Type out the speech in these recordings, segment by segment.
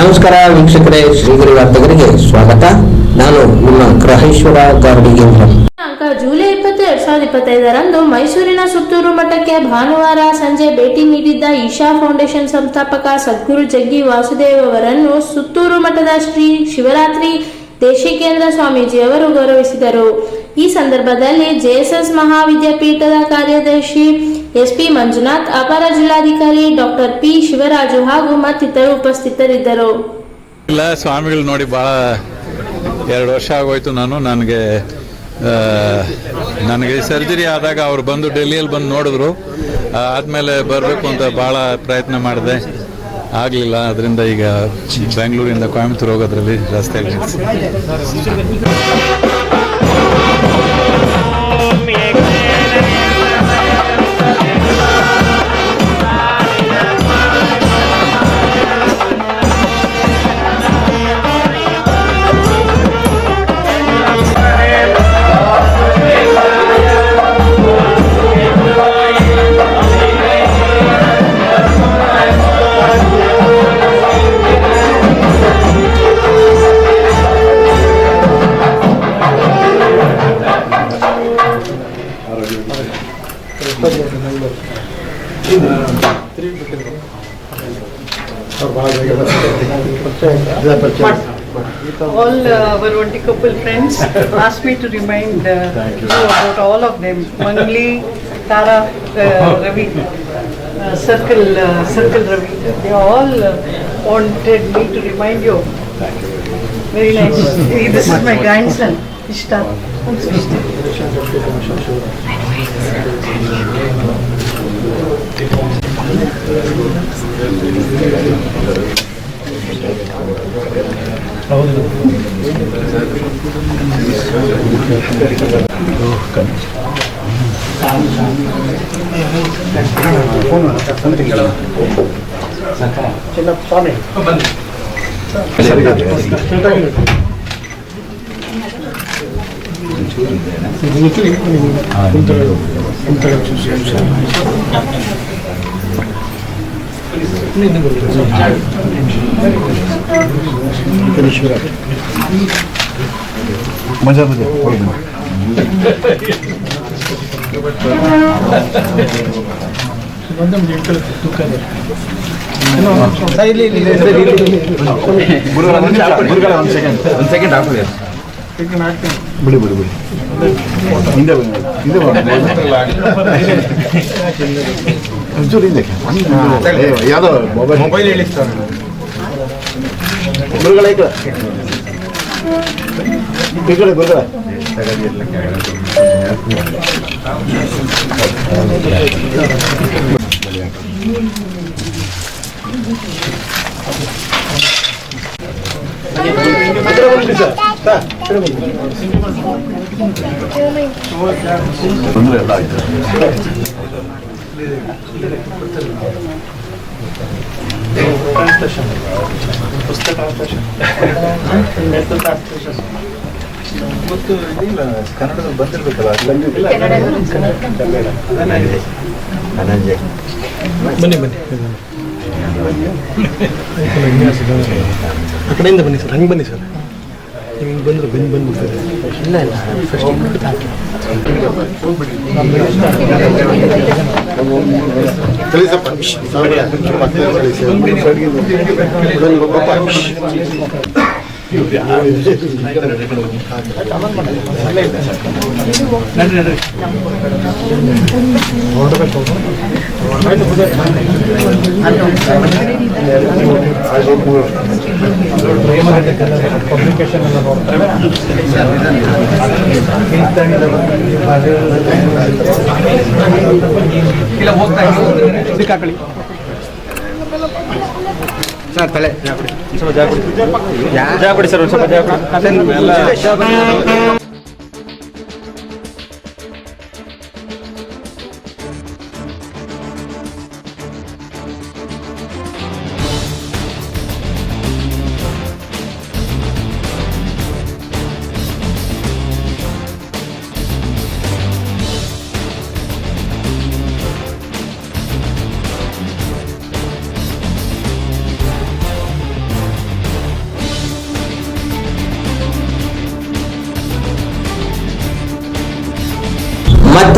ನಮಸ್ಕಾರ ವೀಕ್ಷಕರೇ, ಶ್ರೀಗಿರಿ ವಾರ್ತೆಗರಿಗೆ ಸ್ವಾಗತ. ನಾನು ನಿಮ್ಮ ಗ್ರಹೇಶ್ವರ ಗಾರ್ಡಿಗೇಂದ್ರ ದಿನಾಂಕ ಜುಲೈ ಇಪ್ಪತ್ತು, ಎರಡ್ ಸಾವಿರದ ಇಪ್ಪತ್ತೈದರಂದು ಮೈಸೂರಿನ ಸುತ್ತೂರು ಮಠಕ್ಕೆ ಭಾನುವಾರ ಸಂಜೆ ಭೇಟಿ ನೀಡಿದ್ದ ಈಶಾ ಫೌಂಡೇಶನ್ ಸಂಸ್ಥಾಪಕ ಸದ್ಗುರು ಜಗ್ಗಿ ವಾಸುದೇವ್ ಅವರನ್ನು ಸುತ್ತೂರು ಮಠದ ಶ್ರೀ ಶಿವರಾತ್ರಿ ದೇಶಿಕೇಂದ್ರ ಸ್ವಾಮೀಜಿ ಅವರು ಗೌರವಿಸಿದರು. ಈ ಸಂದರ್ಭದಲ್ಲಿ ಜೆಎಸ್ಎಸ್ ಮಹಾವಿದ್ಯಾಪೀಠದ ಕಾರ್ಯದರ್ಶಿ ಎಸ್ಪಿ ಮಂಜುನಾಥ್, ಅಪರ ಜಿಲ್ಲಾಧಿಕಾರಿ ಡಾಕ್ಟರ್ ಪಿ ಶಿವರಾಜು ಹಾಗೂ ಮತ್ತಿತರರು ಉಪಸ್ಥಿತರಿದ್ದರು. ಇಲ್ಲ, ಸ್ವಾಮಿಗಳು ನೋಡಿ ಭಾಳ ಎರಡು ವರ್ಷ ಆಗೋಯ್ತು ನಾನು. ನನಗೆ ನನಗೆ ಸರ್ಜರಿ ಆದಾಗ ಅವ್ರು ಬಂದು ಡೆಲ್ಲಿಯಲ್ಲಿ ಬಂದು ನೋಡಿದ್ರು. ಆದಮೇಲೆ ಆದ್ಮೇಲೆ ಬರಬೇಕು ಅಂತ ಭಾಳ ಪ್ರಯತ್ನ ಮಾಡಿದೆ. ಆಗಲಿಲ್ಲ ಅದರಿಂದ ಈಗ ಬೆಂಗಳೂರಿಂದ ಕೊಯಂಬತ್ತೂರು ಹೋಗೋದ್ರಲ್ಲಿ ರಸ್ತೆಯಲ್ಲಿ All uh, our Onti couple friends asked me to remind uh, you about all of them. Mangli, Tara, uh, Ravi, uh, Circle, uh, Circle Ravi. They all uh, wanted me to remind you. Very nice. This is my grandson, Ishtar. 아, 네. ಬಿಡಿ ಬಿಡಿ ಬಿಡಿ ಹಿಂದೆ ಬನ್ನಿ. ಬನ್ನಿ ಒಂಚೂರು ಹಿಂದಕ್ಕೆ ಯಾವುದೋ mobile mobile ಹೇಳಿಸ್ತಾರೆ ಗುರುಗಳ ಈ ಕಡೆ ಈ ಕಡೆ ಗುರುಗಳ ತೊಂದರೆ ಎಲ್ಲ ಆಯ್ತು ಕನ್ನಡದಲ್ಲಿ ಬಂದಿರ್ಬೇಕಲ್ಲ ಬನ್ನಿ ಬನ್ನಿ. ಆ ಕಡೆಯಿಂದ ಬನ್ನಿ ಸರ್ ಹಂಗೆ ಬನ್ನಿ ಸರ್. ಹಿಂಗೆ ಬಂದ್ರೆ ಬೆನ್ನು ಬಂದ್ಬಿಡ್ತಾರೆ ಇಲ್ಲ ಇಲ್ಲ ಪಬ್ಲಿಕೇಶನ್ ಎಲ್ಲ ನೋಡ್ತಾರೆ ಇಲ್ಲ ಸರ್ ತಲೆ. ಜಾಗ ಸರ್ ಸ್ವಲ್ಪ ಜಾಗ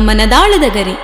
ಮನದಾಳದ ಗರಿ.